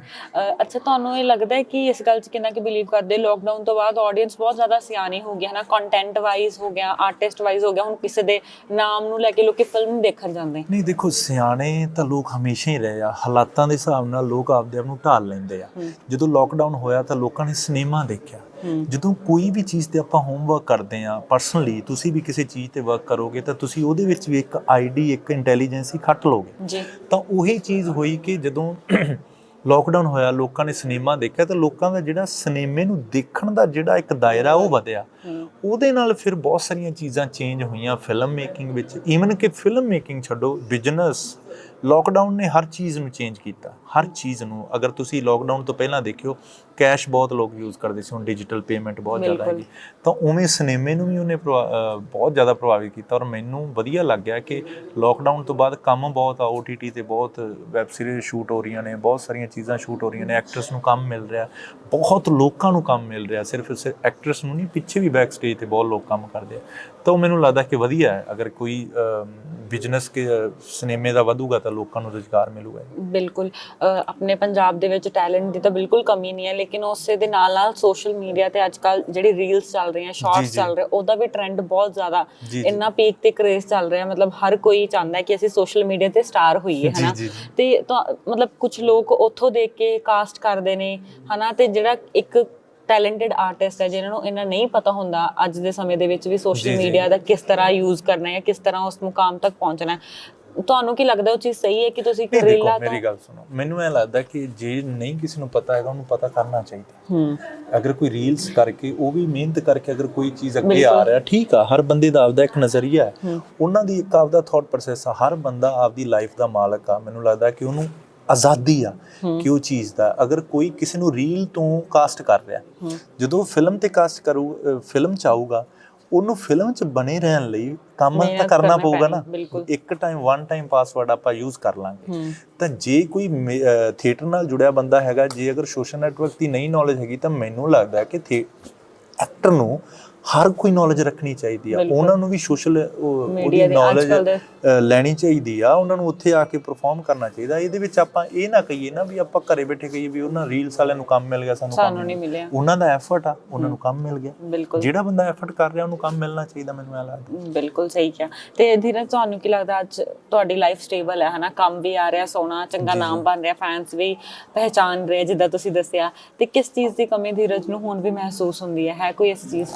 ਅੱਛਾ ਤੁਹਾਨੂੰ ਇਹ ਲੱਗਦਾ ਹੈ ਕਿ ਇਸ ਗੱਲ 'ਚ ਕਿੰਨਾ ਕਿ ਬਿਲੀਵ ਕਰਦੇ? ਲੋਕਡਾਊਨ ਤੋਂ ਬਾਅਦ ਆਡੀਅנס ਬਹੁਤ ਜ਼ਿਆਦਾ ਸਿਆਣੀ ਹੋ ਗਿਆ ਹੈ ਨਾ ਕੰਟੈਂਟ ਵਾਈਜ਼ ਹੋ ਗਿਆ ਆਰਟਿਸਟ ਵਾਈਜ਼ ਹੋ ਗਿਆ ਹੁਣ ਕਿਸੇ ਦੇ ਨਾਮ ਨੂੰ ਲੈ ਕੇ ਲੋਕੀ ਫਿਲਮ ਦੇਖਣ ਜਾਂਦੇ। ਨਹੀਂ ਦੇਖੋ ਸਿਆਣੇ ਤਾਂ ਲੋਕ ਹਮੇਸ਼ਾ ਹੀ ਰਹੇ ਆ। ਹਾਲਾਤਾਂ ਦੇ ਹਿਸਾਬ ਨਾਲ ਲੋਕ ਆਪਦੇ ਆਪ ਨੂੰ ਢਾਲ ਲੈਂਦੇ ਆ। ਜਦੋਂ ਲੋਕਡਾਊਨ ਹੋਇਆ ਤਾਂ ਲੋਕਾਂ ਨੇ ਸਿਨੇਮਾ ਦੇਖਿਆ। ਜਦੋਂ ਕੋਈ ਵੀ ਚੀਜ਼ ਤੇ ਆਪਾਂ ਹੋਮਵਰਕ ਕਰਦੇ ਆ ਪਰਸਨਲੀ ਤੁਸੀਂ ਵੀ ਕਿਸੇ ਚੀਜ਼ ਤੇ ਵਰਕ ਕਰੋਗੇ ਤਾਂ ਤੁਸੀਂ ਉਹਦੇ ਵਿੱਚ ਵੀ ਇੱਕ ਆਈਡੀ ਇੱਕ ਇੰਟੈਲੀਜੈਂਸੀ ਖੱਟ ਲੋਗੇ ਜੀ। ਤਾਂ ਉਹੀ ਚੀਜ਼ ਹੋਈ ਕਿ ਜਦੋਂ ਲੋਕਡਾਊਨ ਹੋਇਆ ਲੋਕਾਂ ਨੇ ਸਿਨੇਮਾ ਦੇਖਿਆ ਤਾਂ ਲੋਕਾਂ ਦਾ ਜਿਹੜਾ ਸਿਨੇਮੇ ਨੂੰ ਦੇਖਣ ਦਾ ਜਿਹੜਾ ਇੱਕ ਦਾਇਰਾ ਉਹ ਵਧਿਆ। ਉਹਦੇ ਨਾਲ ਫਿਰ ਬਹੁਤ ਸਾਰੀਆਂ ਚੀਜ਼ਾਂ ਚੇਂਜ ਹੋਈਆਂ ਫਿਲਮ ਮੇਕਿੰਗ ਵਿੱਚ। ਈਵਨ ਕਿ ਫਿਲਮ ਮੇਕਿੰਗ ਛੱਡੋ ਬਿਜ਼ਨਸ ਲੋਕਡਾਊਨ ਨੇ ਹਰ ਚੀਜ਼ ਨੂੰ ਚੇਂਜ ਕੀਤਾ। ਹਰ ਚੀਜ਼ ਨੂੰ। ਅਗਰ ਤੁਸੀਂ ਲੋਕਡਾਊਨ ਤੋਂ ਪਹਿਲਾਂ ਦੇਖਿਓ ਕੈਸ਼ ਬਹੁਤ ਲੋਕ ਯੂਜ਼ ਕਰਦੇ ਸੀ ਹੁਣ ਡਿਜੀਟਲ ਪੇਮੈਂਟ ਬਹੁਤ ਜ਼ਿਆਦਾ। ਹੈਗੀ। ਤਾਂ ਉਵੇਂ ਸਿਨੇਮੇ ਨੂੰ ਵੀ ਉਹਨੇ ਬਹੁਤ ਜ਼ਿਆਦਾ ਪ੍ਰਭਾਵਿਤ ਕੀਤਾ ਔਰ ਮੈਨੂੰ ਵਧੀਆ ਲੱਗਿਆ ਕਿ ਲੋਕਡਾਊਨ ਤੋਂ ਬਾਅਦ ਕੰਮ ਬਹੁਤ ਆ OTT ਤੇ ਬਹੁਤ ਵੈਬ ਸੀਰੀਜ਼ ਸ਼ੂਟ ਹੋ ਰਹੀਆਂ ਨੇ ਬਹੁਤ ਸਾਰੀਆਂ ਚੀਜ਼ਾਂ ਸ਼ੂਟ ਹੋ ਰਹੀਆਂ ਨੇ ਐਕਟਰਸ ਨੂੰ ਕੰਮ ਮਿਲ ਰਿਹਾ ਬਹੁਤ ਲੋਕਾਂ ਨੂੰ ਕੰਮ ਮਿਲ ਰਿਹਾ ਸਿਰਫ ਐਕਟਰਸ ਨੂੰ ਨਹੀਂ ਪਿੱਛੇ ਵੀ ਬੈਕ ਸਟੇਜ ਤੇ ਬਹੁਤ ਲੋਕ ਕੰਮ ਕਰਦੇ ਆ। ਤਾਂ ਉਹ ਮੈਨੂੰ ਲੱਗਦਾ ਕਿ ਵਧੀਆ ਹੈ ਅਗਰ ਕੋਈ ਬਿਜ਼ਨਸ ਕੇ ਸਿਨੇਮੇ ਦਾ ਵਧੂਗਾ ਤਾਂ ਲੋਕਾਂ ਨੂੰ ਰੁਜ਼ਗਾਰ ਮਿਲੂਗਾ ਬਿਲਕੁਲ ਆਪਣੇ ਪੰਜਾਬ ਦੇ ਵਿੱਚ ਟੈਲੈਂਟ ਦੀ ਤਾਂ ਬਿਲਕੁਲ ਕਮੀ ਨਹੀਂ ਹੈ ਲੇਕਿਨ ਉਸੇ ਦੇ ਨਾਲ ਨਾਲ ਸੋਸ਼ਲ ਮੀਡੀਆ ਤੇ ਅੱਜਕੱਲ ਜਿਹੜੀ ਰੀਲਸ ਚੱਲ ਰਹੀਆਂ ਸ਼ਾਰਟਸ। ਚੱਲ ਰਹੇ ਉਹਦਾ ਵੀ ਟ੍ਰੈਂਡ ਬਹੁਤ ਜ਼ਿਆਦਾ। ਇੰਨਾ ਪੀਕ ਤੇ ਕ੍ਰੇਜ਼ ਚੱਲ ਰਿਹਾ ਮਤਲਬ ਹਰ ਕੋਈ ਚਾਹੁੰਦਾ ਕਿ ਅਸੀਂ ਸੋਸ਼ਲ ਮੀਡੀਆ ਤੇ ਸਟਾਰ ਹੋਈਏ ਹਨਾ। ਤੇ ਮਤਲਬ ਕੁਝ ਲੋਕ ਉੱਥੋਂ ਦੇਖ ਕੇ ਕਾਸਟ ਕਰਦੇ ਨੇ ਹਨਾ ਤੇ ਜਿਹੜਾ ਇੱਕ ਟੈਲੈਂਟਡ ਆਰਟਿਸਟ ਹੈ ਜਿਨ੍ਹਾਂ ਨੂੰ ਇਹਨਾਂ ਨਹੀਂ ਪਤਾ ਹੁੰਦਾ ਅੱਜ ਦੇ ਸਮੇਂ ਦੇ ਵਿੱਚ ਵੀ ਸੋਸ਼ਲ। ਮੀਡੀਆ ਦਾ ਕਿਸ ਤਰ੍ਹਾਂ ਯੂਜ਼ ਕਰਨਾ ਹੈ ਕਿਸ ਤਰ੍ਹਾਂ ਉਸ ਮੁਕਾਮ ਤੱਕ ਪਹੁੰਚਣਾ ਹੈ ਤੁਹਾਨੂੰ ਕੀ ਲੱਗਦਾ ਉਹ ਚੀਜ਼ ਸਹੀ ਹੈ ਕਿ ਤੁਸੀਂ ਨਹੀਂ ਦੇਖੋ ਤੋਂ? ਮੇਰੀ ਗੱਲ ਸੁਣੋ। ਮੈਨੂੰ ਇਹ ਲੱਗਦਾ ਕਿ ਜੇ ਨਹੀਂ ਕਿਸੇ ਨੂੰ ਪਤਾ ਹੈਗਾ ਉਹਨੂੰ ਪਤਾ ਕਰਨਾ ਚਾਹੀਦਾ। ਹੂੰ। ਅਗਰ ਕੋਈ ਰੀਲਸ ਕਰਕੇ ਉਹ ਵੀ ਮਿਹਨਤ ਕਰਕੇ ਅਗਰ ਕੋਈ ਚੀਜ਼ ਅੱਗੇ ਬਿਲਕੁਲ। ਆ ਰਿਹਾ ਠੀਕ ਆ ਹਰ ਬੰਦੇ ਦਾ ਆਪਦਾ ਇੱਕ ਨਜ਼ਰੀਆ ਹੈ। ਉਹਨਾਂ ਦੀ ਇੱਕ ਆਪਦਾ ਥਾਟ ਪ੍ਰੋਸੈਸ ਆ ਹਰ ਬੰਦਾ ਆਪਦੀ ਲਾਈਫ ਦਾ ਮਾਲਕ ਆ। ਮੈਨੂੰ ਲੱਗਦਾ ਕਿ ਉਹਨੂੰ ਆਜ਼ਾਦੀ ਆ ਕਿ ਉਹ ਚੀਜ਼ ਦਾ। ਅਗਰ ਕੋਈ ਕਿਸੇ ਨੂੰ ਰੀਲ ਤੋਂ ਕਾਸਟ ਕਰ ਰਿਹਾ ਜਦੋਂ ਫਿਲਮ ਤੇ ਕਾਸਟ ਕਰੂ ਫਿਲਮ ਚ ਆਊਗਾ ਉਹਨੂੰ ਫਿਲਮ ਚ ਬਣੇ ਰਹਿਣ ਲਈ ਕੰਮ ਤਾਂ ਕਰਨਾ ਪਊਗਾ ਨਾ। ਇੱਕ ਟਾਈਮ ਵਨ ਟਾਈਮ ਪਾਸਵਰਡ ਆਪਾਂ ਯੂਜ਼ ਕਰ ਲਾਂਗੇ। ਤਾਂ ਜੇ ਕੋਈ ਥੀਏਟਰ ਨਾਲ ਜੁੜਿਆ ਬੰਦਾ ਹੈਗਾ ਜੇ ਅਗਰ ਸੋਸ਼ਲ ਨੈਟਵਰਕ ਦੀ ਨਹੀਂ ਨੌਲੇਜ ਹੈਗੀ ਤਾਂ ਮੈਨੂੰ ਲੱਗਦਾ ਕਿ ਐਕਟਰ ਨੂੰ ਹਰ ਕੋਈ ਨੌਲੇਜ ਰੱਖਣੀ ਚਾਹੀਦੀ ਆ। ਉਹਨਾਂ ਨੂੰ ਵੀ ਸੋਸ਼ਲ ਉਹਦੀ ਨੌਲੇਜ ਲੈਣੀ ਚਾਹੀਦੀ ਆ। ਉਹਨਾਂ ਨੂੰ ਉੱਥੇ ਆ ਕੇ ਪਰਫਾਰਮ ਕਰਨਾ ਚਾਹੀਦਾ। ਇਹਦੇ ਵਿੱਚ ਆਪਾਂ ਇਹ ਨਾ ਕਹੀਏ ਨਾ ਵੀ ਆਪਾਂ ਘਰੇ ਬੈਠੇ ਕਹੀਏ ਵੀ ਉਹਨਾਂ ਰੀਲਸ ਵਾਲਿਆਂ ਨੂੰ ਕੰਮ ਮਿਲ ਗਿਆ ਸਾਨੂੰ ਕੰਮ ਨਹੀਂ ਮਿਲਿਆ। ਉਹਨਾਂ ਦਾ ਐਫਰਟ ਆ ਉਹਨਾਂ ਨੂੰ ਕੰਮ ਮਿਲ ਗਿਆ। ਜਿਹੜਾ ਬੰਦਾ ਐਫਰਟ ਕਰ ਰਿਹਾ ਉਹਨੂੰ ਕੰਮ ਮਿਲਣਾ ਚਾਹੀਦਾ ਮੈਨੂੰ ਇਹ ਲੱਗਦਾ। ਬਿਲਕੁਲ ਸਹੀ ਕਿਹਾ। ਤੇ ਧੀਰਜ ਤੁਹਾਨੂੰ ਕੀ ਲੱਗਦਾ ਅੱਜ ਤੁਹਾਡੀ ਲਾਈਫ ਸਟੇਬਲ ਹੈ ਹਨਾ? ਕੰਮ ਵੀ ਆ ਰਿਹਾ ਸੋਨਾ ਚੰਗਾ ਨਾਮ ਬਣ ਰਿਹਾ ਫੈਨਸ ਵੀ ਪਹਿਚਾਨ ਰਹੇ ਜਿੱਦਾਂ ਤੁਸੀਂ ਦੱਸਿਆ। ਤੇ ਕਿਸ ਚੀਜ਼ ਦੀ ਕਮੀ ਧੀਰਜ ਨੂੰ ਹੁਣ ਵੀ ਮਹਿਸੂਸ ਹੁੰਦੀ ਹੈ ਹੈ ਕੋਈ ਐਸੀ ਚੀਜ਼?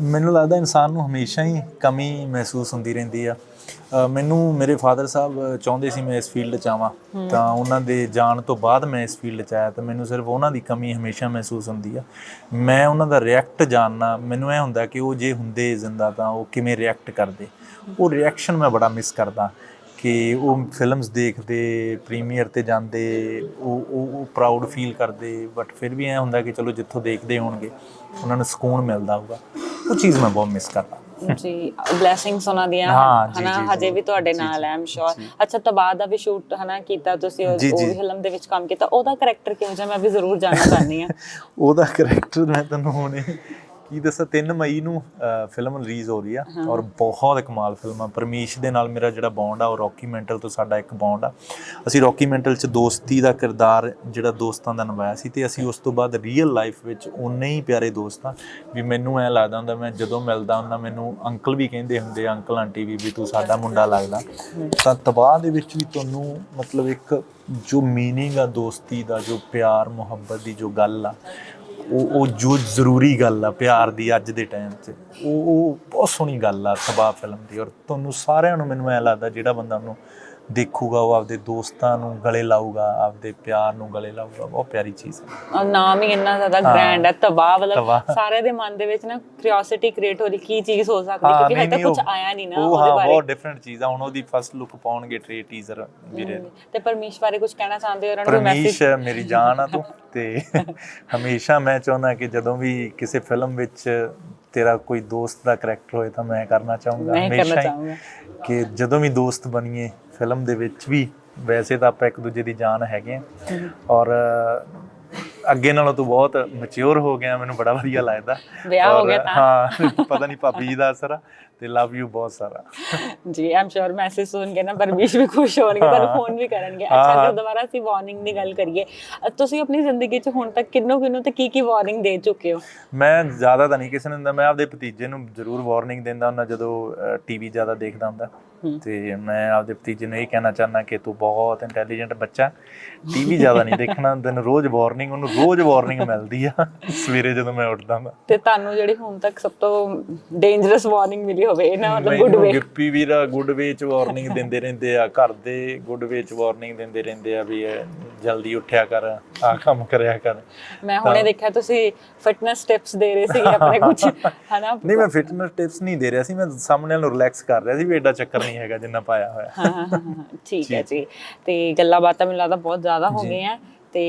ਮੈਨੂੰ ਲੱਗਦਾ ਇਨਸਾਨ ਨੂੰ ਹਮੇਸ਼ਾ ਹੀ ਕਮੀ ਮਹਿਸੂਸ ਹੁੰਦੀ ਰਹਿੰਦੀ ਆ। ਮੈਨੂੰ ਮੇਰੇ ਫਾਦਰ ਸਾਹਿਬ ਚਾਹੁੰਦੇ ਸੀ ਮੈਂ ਇਸ ਫੀਲਡ 'ਚ ਆਵਾਂ। ਤਾਂ ਉਹਨਾਂ ਦੇ ਜਾਣ ਤੋਂ ਬਾਅਦ ਮੈਂ ਇਸ ਫੀਲਡ 'ਚ ਆਇਆ ਤਾਂ ਮੈਨੂੰ ਸਿਰਫ ਉਹਨਾਂ ਦੀ ਕਮੀ ਹਮੇਸ਼ਾ ਮਹਿਸੂਸ ਹੁੰਦੀ ਆ। ਮੈਂ ਉਹਨਾਂ ਦਾ ਰਿਐਕਟ ਜਾਣਨਾ ਮੈਨੂੰ ਇਹ ਹੁੰਦਾ ਕਿ ਉਹ ਜੇ ਹੁੰਦੇ ਜ਼ਿੰਦਾ ਤਾਂ ਉਹ ਕਿਵੇਂ ਰਿਐਕਟ ਕਰਦੇ? ਉਹ ਰਿਐਕਸ਼ਨ ਮੈਂ ਬੜਾ ਮਿਸ ਕਰਦਾ। ਕਿ ਉਹ ਫਿਲਮਸ ਦੇਖਦੇ ਪ੍ਰੀਮੀਅਰ ਤੇ ਜਾਂਦੇ ਉਹ ਉਹ ਪ੍ਰਾਊਡ ਫੀਲ ਕਰਦੇ ਬਟ ਫਿਰ ਵੀ ਐ ਹੁੰਦਾ ਕਿ ਚਲੋ ਜਿੱਥੋਂ ਦੇਖਦੇ ਹੋਣਗੇ ਉਹਨਾਂ ਨੂੰ ਸਕੂਨ ਮਿਲਦਾ ਹੋਊਗਾ। ਉਹ ਚੀਜ਼ ਮੈਂ ਬਹੁਤ ਮਿਸ ਕਰਦਾ। ਜੀ ਬਲੇਸਿੰਗਸ ਉਹਨਾਂ ਦੀਆਂ ਹਨਾ? ਹਜੇ ਵੀ ਤੁਹਾਡੇ ਨਾਲ ਆਮ ਸ਼ੋਰ ਅੱਛਾ ਤਬਾਹ ਦਾ ਵੀ ਸ਼ੂਟ ਹਨਾ ਕੀਤਾ ਤੁਸੀਂ ਉਹ ਫਿਲਮ ਦੇ ਵਿੱਚ ਕੰਮ ਕੀਤਾ ਉਹਦਾ ਕੈਰੈਕਟਰ ਕਿਹੋ ਜਿਹਾ ਮੈਂ ਵੀ ਜ਼ਰੂਰ ਜਾਣਨਾ ਚਾਹੁੰਦੀ ਹਾਂ। ਉਹਦਾ ਕਰੈਕਟਰ ਮੈਂ ਤੁਹਾਨੂੰ ਹੁਣੇ ਕੀ ਦੱਸਾਂ 3 ਮਈ ਨੂੰ ਫਿਲਮ ਰਿਲੀਜ਼ ਹੋ ਰਹੀ ਆ ਔਰ ਬਹੁਤ ਕਮਾਲ ਫਿਲਮ ਆ। ਪਰਮੇਸ਼ ਦੇ ਨਾਲ ਮੇਰਾ ਜਿਹੜਾ ਬੌਂਡ ਆ ਉਹ ਰੌਕੀ ਮੈਂਟਲ ਤੋਂ ਸਾਡਾ ਇੱਕ ਬੌਂਡ ਆ। ਅਸੀਂ ਰੌਕੀ ਮੈਂਟਲ ਚ ਦੋਸਤੀ ਦਾ ਕਿਰਦਾਰ ਜਿਹੜਾ ਦੋਸਤਾਂ ਦਾ ਨਿਭਾਇਆ ਸੀ ਤੇ ਅਸੀਂ ਉਸ ਤੋਂ ਬਾਅਦ ਰੀਅਲ ਲਾਈਫ ਵਿੱਚ ਉਨੇ ਹੀ ਪਿਆਰੇ ਦੋਸਤ ਆ। ਵੀ ਮੈਨੂੰ ਐ ਲੱਗਦਾ ਹੁੰਦਾ ਮੈਂ ਜਦੋਂ ਮਿਲਦਾ ਹੁੰਦਾ ਮੈਨੂੰ ਅੰਕਲ ਵੀ ਕਹਿੰਦੇ ਹੁੰਦੇ ਅੰਕਲ ਆਂਟੀ ਵੀ ਵੀ ਤੂੰ ਸਾਡਾ ਮੁੰਡਾ ਲੱਗਦਾ। ਤਾਂ ਤਬਾਹ ਦੇ ਵਿੱਚ ਵੀ ਤੁਹਾਨੂੰ ਮਤਲਬ ਇੱਕ ਜੋ ਮੀਨਿੰਗ ਆ ਦੋਸਤੀ ਦਾ ਜੋ ਪਿਆਰ ਮੁਹੱਬਤ ਦੀ ਜੋ ਗੱਲ ਆ ਉਹ ਉਹ ਜੋ ਜ਼ਰੂਰੀ ਗੱਲ ਆ ਪਿਆਰ ਦੀ ਅੱਜ ਦੇ ਟਾਈਮ 'ਚ ਉਹ ਉਹ ਬਹੁਤ ਸੋਹਣੀ ਗੱਲ ਆ ਤਬਾਹ ਫਿਲਮ ਦੀ ਔਰ ਤੁਹਾਨੂੰ ਸਾਰਿਆਂ ਨੂੰ ਮੈਨੂੰ ਐ ਲੱਗਦਾ ਜਿਹੜਾ ਬੰਦਾ ਉਹਨੂੰ ਦੇਖੂਗਾ ਉਹ ਆਪਦੇ ਦੋਸਤਾਂ ਨੂੰ ਗਲੇ ਲਾਊਗਾ ਆਪਦੇ ਪਿਆਰ ਨੂੰ ਗਲੇ ਲਾਊਗਾ ਬਹੁਤ ਪਿਆਰੀ ਚੀਜ਼ ਹੈ ਨਾਮ ਹੀ ਇੰਨਾ ਜ਼ਿਆਦਾ। ਗ੍ਰੈਂਡ ਹੈ ਤਬਾਹ ਮਤਲਬ। ਸਾਰੇ ਦੇ ਮਨ ਦੇ ਵਿੱਚ ਨਾ ਕਿਉਰਿਓਸਿਟੀ ਕ੍ਰੀਏਟ ਹੋ ਰਹੀ ਕੀ ਚੀਜ਼ ਹੋ ਸਕਦੀ ਕਿਉਂਕਿ ਹਜੇ ਤੱਕ ਕੁਝ ਆਇਆ ਨਹੀਂ ਨਾ ਉਹ ਉਹਦੇ ਬਾਰੇ ਬਹੁਤ ਡਿਫਰੈਂਟ ਚੀਜ਼ ਆ ਹੁਣ ਉਹਦੀ ਫਸਟ ਲੁੱਕ ਪਾਉਣਗੇ ਟ੍ਰੇ ਟੀਜ਼ਰ ਵੀਰੇ ਤੇ ਪਰਮੇਸ਼ ਬਾਰੇ ਕੁਝ ਕਹਿਣਾ ਚਾਹੁੰਦੇ ਹੋ ਉਹਨਾਂ ਨੂੰ ਮੈਸੇਜ ਪਰਮੇਸ਼ ਮੇਰੀ ਜਾਨ ਆ ਤੂੰ ਤੇ ਹਮੇਸ਼ਾ ਮੈਂ ਚਾਹੁੰਦਾ ਕਿ ਜਦੋਂ ਵੀ ਕਿਸੇ ਫਿਲਮ ਵਿੱਚ ਤੇਰਾ ਕੋਈ ਦੋਸਤ ਦਾ ਕਰੈਕਟਰ ਹੋਏ ਤਾਂ ਮੈਂ ਕਰਨਾ ਚਾਹੂੰਗਾ ਹਮੇਸ਼ਾ ਕਿ ਜਦੋਂ ਵੀ ਦੋਸਤ ਬਣੀਏ ਫਿਲਮ ਦੇ ਵਿੱਚ ਵੀ ਵੈਸੇ ਤਾਂ ਆਪਾਂ ਇੱਕ ਦੂਜੇ ਦੀ ਜਾਨ ਹੈਗੇ ਆ ਔਰ ਅੱਗੇ ਨਾਲੋਂ ਤੂੰ ਬਹੁਤ ਮੈਚੁਰ ਹੋ ਗਿਆ ਮੈਨੂੰ ਬੜਾ ਵਧੀਆ ਲੱਗਦਾ। ਵਿਆਹ ਹੋ ਗਿਆ ਤਾਂ। ਹਾਂ ਪਤਾ ਨਹੀਂ ਭਾਬੀ ਜੀ ਦਾ ਅਸਰ ਆ। ਤੇ ਲਵ ਯੂ ਬਹੁਤ ਸਾਰਾ। ਜੀ ਆਮ ਸ਼ੋਰ ਮੈਸੇਜ ਸੁਣ ਕੇ ਨਾ ਪਰਮੇਸ਼ ਵੀ ਖੁਸ਼ ਹੋਣਗੇ ਤੁਹਾਨੂੰ ਫੋਨ ਵੀ ਕਰਨਗੇ। ਅੱਛਾ ਹਾਂ। ਅਗਰ ਦੁਬਾਰਾ ਅਸੀਂ ਵਾਰਨਿੰਗ ਦੀ ਗੱਲ ਕਰੀਏ ਤੁਸੀਂ ਆਪਣੀ ਜ਼ਿੰਦਗੀ 'ਚ ਹੁਣ ਤੱਕ ਕਿੰਨੋ ਕਿੰਨੋ ਤੇ ਕੀ ਕੀ ਵਾਰਨਿੰਗ ਦੇ ਚੁੱਕੇ ਹੋ? ਮੈਂ ਜ਼ਿਆਦਾ ਤਾਂ ਨਹੀਂ ਕਿਸੇ ਨੂੰ ਦਿੰਦਾ ਮੈਂ ਆਪਦੇ ਭਤੀਜੇ ਨੂੰ ਜ਼ਰੂਰ ਵਾਰਨਿੰਗ ਦਿੰਦਾ ਹੁੰਦਾ ਜਦੋਂ ਟੀਵੀ ਜ਼ਿਆਦਾ ਦੇਖਦਾ ਹੁੰਦਾ। ਤੇ ਮੈਂ ਆਪਦੇ ਭਤੀਜੇ ਨੂੰ ਇਹ ਕਹਿਣਾ ਚਾਹੁੰਦਾ ਕਿ ਤੂੰ ਬਹੁਤ ਇੰਟੈਲੀਜੈਂਟ ਬੱਚਾ ਟੀਵੀ ਜ਼ਿਆਦਾ ਨਹੀਂ ਦੇਖਣਾ ਤੈਨੂੰ ਰੋਜ਼ ਵਾਰਨਿੰਗ ਉਹਨੂੰ ਰੋਜ਼ ਵਾਰਨਿੰਗ ਮਿਲਦੀ ਆ। ਸਵੇਰੇ ਜਦੋਂ ਮੈਂ ਉੱਠਦਾ ਹੁੰਦਾ ਤੇ ਤੁਹਾਨੂੰ ਜਿਹੜੀ ਹੁਣ ਤੱਕ ਸਭ ਤੋਂ ਡੇਂਜਰਸ ਵਾਰਨਿੰਗ ਮਿਲੀ ਹੋਵੇ ਨਾ ਮਤਲਬ ਗੁੱਡ ਵੇ ਗਿੱਪੀ ਵੀਰਾ ਗੁੱਡ ਵੇ ਚ ਵਾਰਨਿੰਗ ਦਿੰਦੇ ਰਹਿੰਦੇ ਆ ਘਰ ਦੇ ਗੁੱਡ ਵੇ ਚ ਵਾਰਨਿੰਗ ਦਿੰਦੇ ਰਹਿੰਦੇ ਆ ਵੀ ਜਲਦੀ ਉੱਠਿਆ ਕਰ ਆ ਕੰਮ ਕਰਿਆ ਕਰ। ਮੈਂ ਹੁਣੇ ਦੇਖਿਆ ਤੁਸੀਂ ਫਿਟਨੈਸ ਟਿਪਸ ਦੇ ਰਹੇ ਸੀਗੇ ਆਪਣੇ ਕੁਝ ਹਨਾ? ਨਹੀਂ ਮੈਂ ਫਿਟਨੈਸ ਟਿਪਸ ਨਹੀਂ ਦੇ ਰਿਹਾ ਸੀ ਮੈਂ ਸਾਹਮਣੇ ਨੂੰ ਰਿਲੈਕਸ ਕਰ ਰਿਹਾ ਸੀ ਵੀ ਐਡਾ ਚੱਕਰ ਨਹੀਂ ਹੈਗਾ ਜਿੰਨਾ ਪਾਇਆ ਹੋਇਆ। ਹਾਂ ਹਾਂ, ਹਾਂ, ਹਾਂ, ਠੀਕ ਹੈ ਜੀ। ਤੇ ਗੱਲਾਂ ਬਾਤਾਂ ਮੈਨੂੰ ਲੱਗਦਾ ਬਹੁਤ ਜ਼ਿਆਦਾ ਹੋ ਗਈਆਂ ਤੇ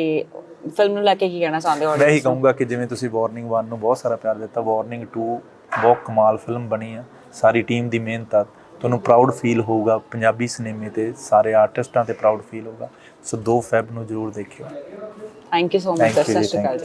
ਫਿਲਮ ਨੂੰ ਲੈ ਕੇ ਕੀ ਕਹਿਣਾ ਚਾਹੁੰਦੇ ਹੋ ਮੈਂ ਇਹੀ ਕਹੂੰਗਾ ਕਿ ਜਿਵੇਂ ਤੁਸੀਂ ਵਾਰਨਿੰਗ 1 ਨੂੰ ਬਹੁਤ ਸਾਰਾ ਪਿਆਰ ਦਿੱਤਾ ਵਾਰਨਿੰਗ 2 ਬਹੁਤ ਕਮਾਲ ਫਿਲਮ ਬਣੀ ਆ। ਸਾਰੀ ਟੀਮ ਦੀ ਮਿਹਨਤ ਆ ਤੁਹਾਨੂੰ ਪ੍ਰਾਊਡ ਫੀਲ ਹੋਊਗਾ ਪੰਜਾਬੀ ਸਿਨੇਮੇ ਤੇ ਸਾਰੇ ਆਰਟਿਸਟਾਂ ਤੇ ਪ੍ਰਾਊਡ ਫੀਲ ਹੋਊਗਾ। ਸੋ 2 ਫੈਬ ਨੂੰ ਜ਼ਰੂਰ ਦੇਖਿਓ। Thank you so much sir ਸਤਿ ਸ਼੍ਰੀ ਅਕਾਲ